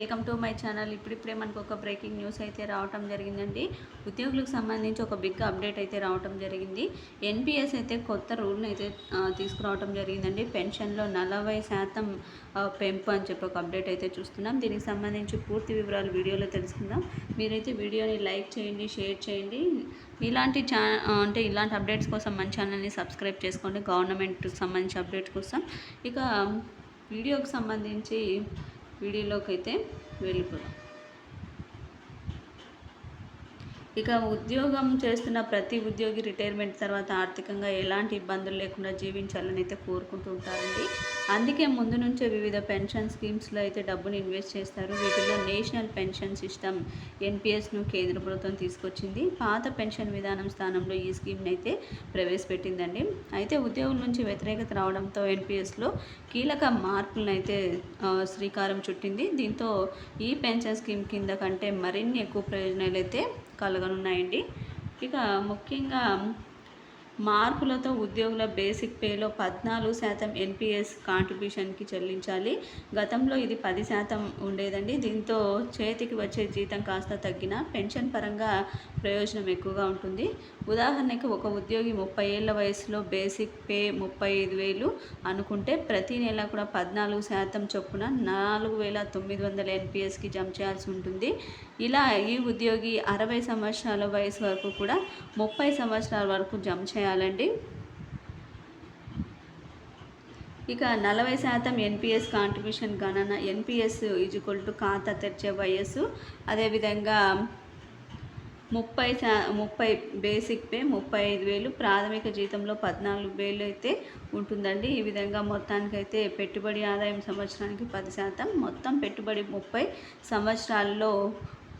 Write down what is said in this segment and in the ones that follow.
Welcome to my channel. ఇప్పుడిప్పుడే మనకు ఒక బ్రేకింగ్ న్యూస్ అయితే రావటం జరిగిందండి. ఉద్యోగులకు సంబంధించి ఒక బిగ్ అప్డేట్ అయితే రావటం జరిగింది. ఎన్పిఎస్ అయితే కొత్త రూల్ని అయితే తీసుకురావటం జరిగిందండి. పెన్షన్లో నలభై శాతం పెంపు అని చెప్పి ఒక అప్డేట్ అయితే చూస్తున్నాం. దీనికి సంబంధించి పూర్తి వివరాలు వీడియోలో తెలుసుకుందాం. మీరైతే వీడియోని లైక్ చేయండి షేర్ చేయండి. ఇలాంటి ఛా అంటే ఇలాంటి అప్డేట్స్ కోసం మన ఛానల్ని సబ్స్క్రైబ్ చేసుకోండి. గవర్నమెంట్కి సంబంధించి అప్డేట్స్ కోసం. ఇక వీడియోకి సంబంధించి వీడియోలోకి అయితే వెళ్ళిపోదాం. ఇక ఉద్యోగం చేస్తున్న ప్రతి ఉద్యోగి రిటైర్మెంట్ తర్వాత ఆర్థికంగా ఎలాంటి ఇబ్బందులు లేకుండా జీవించాలని అయితే కోరుకుంటూ ఉంటారండి. అందుకే ముందు నుంచే వివిధ పెన్షన్ స్కీమ్స్లో అయితే డబ్బుని ఇన్వెస్ట్ చేస్తారు. వీటిలో నేషనల్ పెన్షన్ సిస్టమ్ ఎన్పిఎస్ను కేంద్ర ప్రభుత్వం తీసుకొచ్చింది. పాత పెన్షన్ విధానం స్థానంలో ఈ స్కీమ్ని అయితే ప్రవేశపెట్టిందండి. అయితే ఉద్యోగుల నుంచి వ్యతిరేకత రావడంతో ఎన్పిఎస్లో కీలక మార్పులను అయితే శ్రీకారం చుట్టింది. దీంతో ఈ పెన్షన్ స్కీమ్ కింద కంటే మరిన్ని ఎక్కువ ప్రయోజనాలు అయితే కలగ జరగనున్నాయండి ఇక ముఖ్యంగా మార్పులతో ఉద్యోగుల బేసిక్ పేలో పద్నాలుగు శాతం ఎన్పిఎస్ కాంట్రిబ్యూషన్కి చెల్లించాలి. గతంలో ఇది పది శాతం ఉండేదండి. దీంతో చేతికి వచ్చే జీతం కాస్త తగ్గిన పెన్షన్ పరంగా ప్రయోజనం ఎక్కువగా ఉంటుంది. ఉదాహరణకి ఒక ఉద్యోగి ముప్పై ఏళ్ళ వయసులో బేసిక్ పే ముప్పై ఐదు వేలు అనుకుంటే ప్రతి నెల కూడా పద్నాలుగు శాతం చొప్పున నాలుగు వేల తొమ్మిది వందల ఎన్పిఎస్కి జమ చేయాల్సి ఉంటుంది. ఇలా ఈ ఉద్యోగి అరవై సంవత్సరాల వయసు వరకు కూడా ముప్పై సంవత్సరాల వరకు జమ చేయాలండి. ఇక నలభై శాతం ఎన్పిఎస్ కాంట్రిబ్యూషన్ గణన ఎన్పిఎస్ ఈజ్వల్ టు ఖాతా తెరిచే వయస్సు. అదేవిధంగా ముప్పై శా ముప్పై బేసిక్ పే ముప్పై ఐదు వేలు ప్రాథమిక జీతంలో పద్నాలుగు వేలు అయితే ఉంటుందండి. ఈ విధంగా మొత్తానికైతే పెట్టుబడి ఆదాయం సంవత్సరానికి పది శాతం. మొత్తం పెట్టుబడి ముప్పై సంవత్సరాల్లో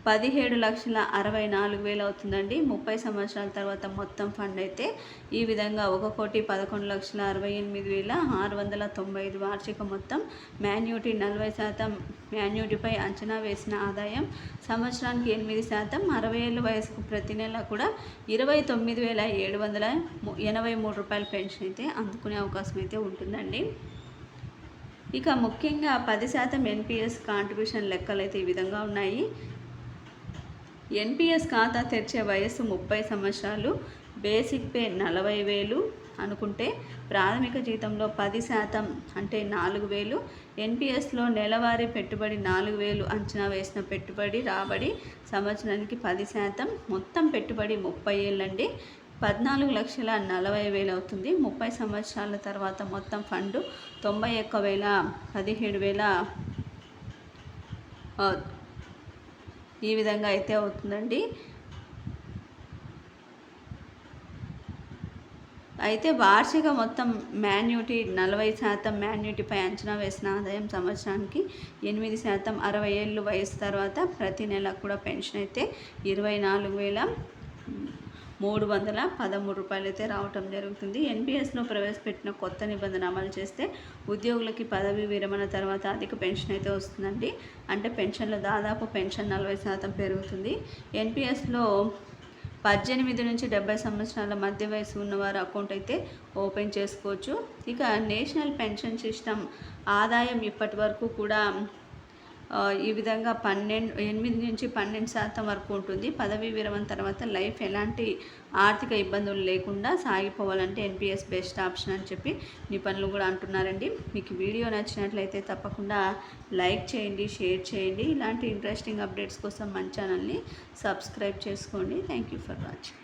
పదిహేడు లక్షల అరవై నాలుగు వేలు అవుతుందండి. ముప్పై సంవత్సరాల తర్వాత మొత్తం ఫండ్ అయితే ఈ విధంగా ఒక కోటి పదకొండు లక్షల అరవై ఎనిమిది వేల ఆరు వందల తొంభై ఐదు వార్షిక మొత్తం మాన్యూటీ నలభై శాతం మాన్యూటీపై అంచనా వేసిన ఆదాయం సంవత్సరానికి ఎనిమిది శాతం. అరవై ఏళ్ళ వయసుకు ప్రతి నెల కూడా ఇరవై తొమ్మిది వేల ఏడు వందల ఎనభై మూడు రూపాయల పెన్షన్ అయితే అందుకునే అవకాశం అయితే ఉంటుందండి. ఇక ముఖ్యంగా పది శాతం ఎన్పిఎస్ కాంట్రిబ్యూషన్ లెక్కలు అయితే ఈ విధంగా ఉన్నాయి. ఎన్పిఎస్ ఖాతా తెరిచే వయస్సు ముప్పై సంవత్సరాలు బేసిక్ పే నలభై వేలు అనుకుంటే ప్రాథమిక జీతంలో పది శాతం అంటే నాలుగు వేలు ఎన్పిఎస్లో నెలవారీ పెట్టుబడి నాలుగు వేలు అంచనా వేసిన పెట్టుబడి రాబడి సంవత్సరానికి పది శాతం మొత్తం పెట్టుబడి ముప్పై ఏళ్ళండి. పద్నాలుగు లక్షల నలభై వేలు అవుతుంది. ముప్పై సంవత్సరాల తర్వాత మొత్తం ఫండ్ తొంభై ఒక్క వేల పదిహేడు వేల ఈ విధంగా అయితే అవుతుందండి. అయితే వార్షిక మొత్తం మాన్యూటీ నలభై శాతం మాన్యూటీపై అంచనా వేసిన ఆదాయం సంవత్సరానికి ఎనిమిది శాతం అరవై ఏళ్ళు వయసు తర్వాత ప్రతి నెల కూడా పెన్షన్ అయితే ఇరవై నాలుగు వేల మూడు వందల పదమూడు రూపాయలు అయితే రావటం జరుగుతుంది. ఎన్పిఎస్లో ప్రవేశపెట్టిన కొత్త నిబంధన అమలు చేస్తే ఉద్యోగులకి పదవి విరమణ తర్వాత అధిక పెన్షన్ అయితే వస్తుందండి. అంటే పెన్షన్లో దాదాపు పెన్షన్ నలభై శాతం పెరుగుతుంది. ఎన్పిఎస్లో పద్దెనిమిది నుంచి డెబ్బై సంవత్సరాల మధ్య వయసు ఉన్నవారు అకౌంట్ అయితే ఓపెన్ చేసుకోవచ్చు. ఇక నేషనల్ పెన్షన్ సిస్టమ్ ఆదాయం ఇప్పటి వరకు కూడా ఈ విధంగా పన్నెండు ఎనిమిది నుంచి పన్నెండు శాతం వరకు ఉంటుంది. పదవీ విరమణ తర్వాత లైఫ్ ఎలాంటి ఆర్థిక ఇబ్బందులు లేకుండా సాగిపోవాలంటే ఎన్పిఎస్ బెస్ట్ ఆప్షన్ అని చెప్పి నిపుణులు కూడా అంటున్నారండి. మీకు వీడియో నచ్చినట్లయితే తప్పకుండా లైక్ చేయండి షేర్ చేయండి. ఇలాంటి ఇంట్రెస్టింగ్ అప్డేట్స్ కోసం మన ఛానల్ని సబ్స్క్రైబ్ చేసుకోండి. Thank you for watching.